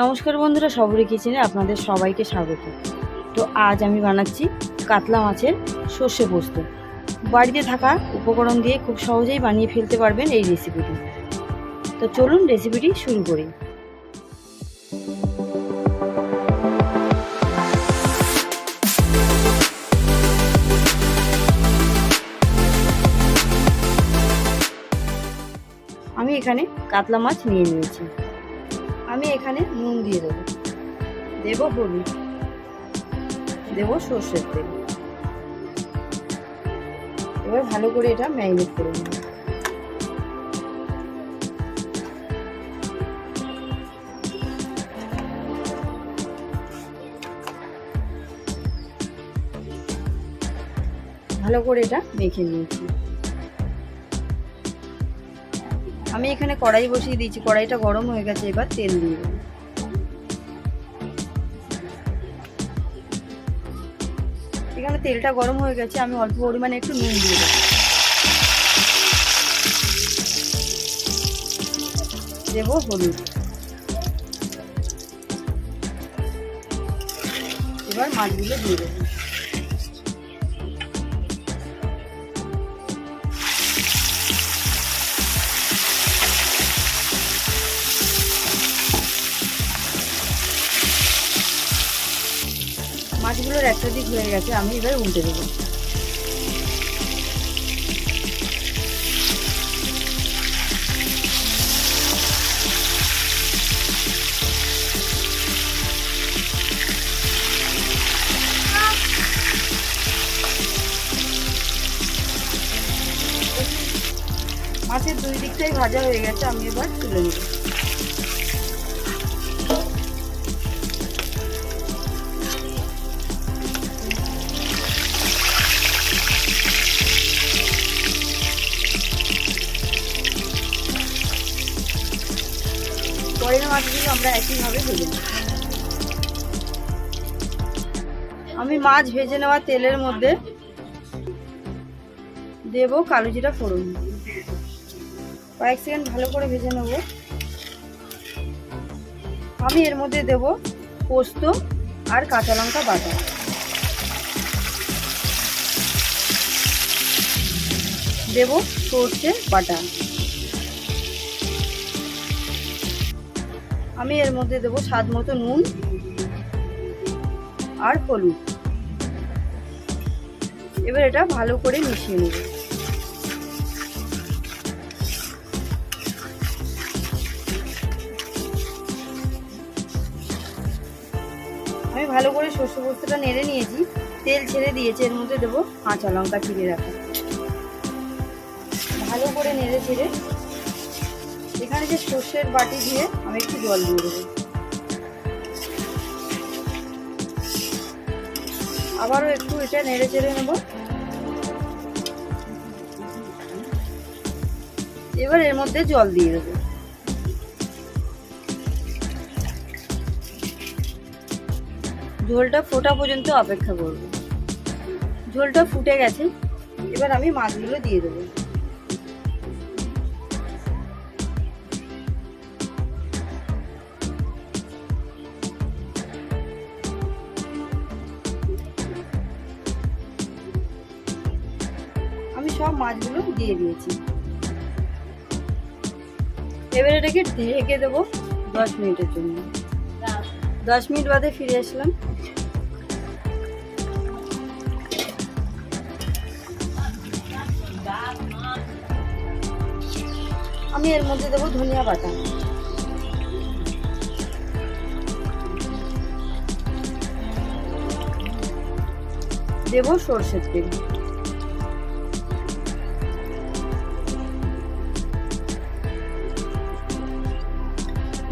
নমস্কার বন্ধুরা সবরি কিচেনে আপনাদের সবাইকে স্বাগত। তো আজ আমি বানাচ্ছি কাতলা মাছের সর্ষে পোস্ত। বাড়িতে থাকা উপকরণ দিয়ে খুব সহজেই বানিয়ে ফেলতে পারবেন এই রেসিপিটি। তো চলুন রেসিপিটি শুরু করি। আমি এখানে কাতলা মাছ নিয়ে নিয়েছি। আমি এখানে নুন দিয়ে দেবো। দেবো হলুদ। দেবো সর্ষের তেল। এবার ভালো করে এটা ম্যারিনেট করে নেব। ভালো করে এটা মেখে নিয়েছি। আমি এখানে কড়াই বসিয়ে দিয়েছি, কড়াইটা গরম হয়ে গেছে, এবার তেল দিয়ে এখানে তেলটা গরম হয়ে গেছে, আমি অল্প পরিমাণে একটু নুন দিয়ে দেবো। দেবো হলুদ। এবার মাছগুলো দিয়ে দেবো। মাছগুলোর একটা দিক হয়ে গেছে, আমি এবার উল্টে দেবো। মাছের দুই দিকটাই ভাজা হয়ে গেছে, আমি এবার তুলে নেব। আমরা একইভাবে ভেজে আমি মাছ ভেজে নেওয়া তেলের মধ্যে দেব কালো জিরা ফোড়ন। কয়েক সেকেন্ড ভালো করে ভেজে নেব। আমি এর মধ্যে দেব পোস্ত আর কাঁচা লঙ্কা বাটা। দেব সর্ষে বাটা। আমি এর মধ্যে দেব স্বাদ মতো নুন আর হলুদ। এবার এটা ভালো করে মিশিয়ে নেব। আমি ভালো করে শস্য পোস্তটা নেড়ে নিয়েছি। তেল ছেড়ে দিয়েছি, এর মধ্যে দেবো কাঁচা লঙ্কা চিড়ে রাখা। ভালো করে নেড়ে ছেড়ে এখানে যে সর্ষের বাটি দিয়ে আমি একটু জল দিয়ে দেবো। আবারও একটু এটা নেড়ে চেড়ে নেব। এবার এর মধ্যে জল দিয়ে দেবো। ঝোলটা ফোটা পর্যন্ত অপেক্ষা করব। ঝোলটা ফুটে গেছে। এবার আমি মাছগুলো দিয়ে দেবো। সব মাছগুলো দিয়ে দিয়েছি। এবার এটাকে ঢেকে দেবো দশ মিনিটের জন্য। দশ মিনিট বাদে ফিরে আসলাম। আমি এর মধ্যে দেবো ধনিয়া বাটা। দেবো সর্ষের তেল।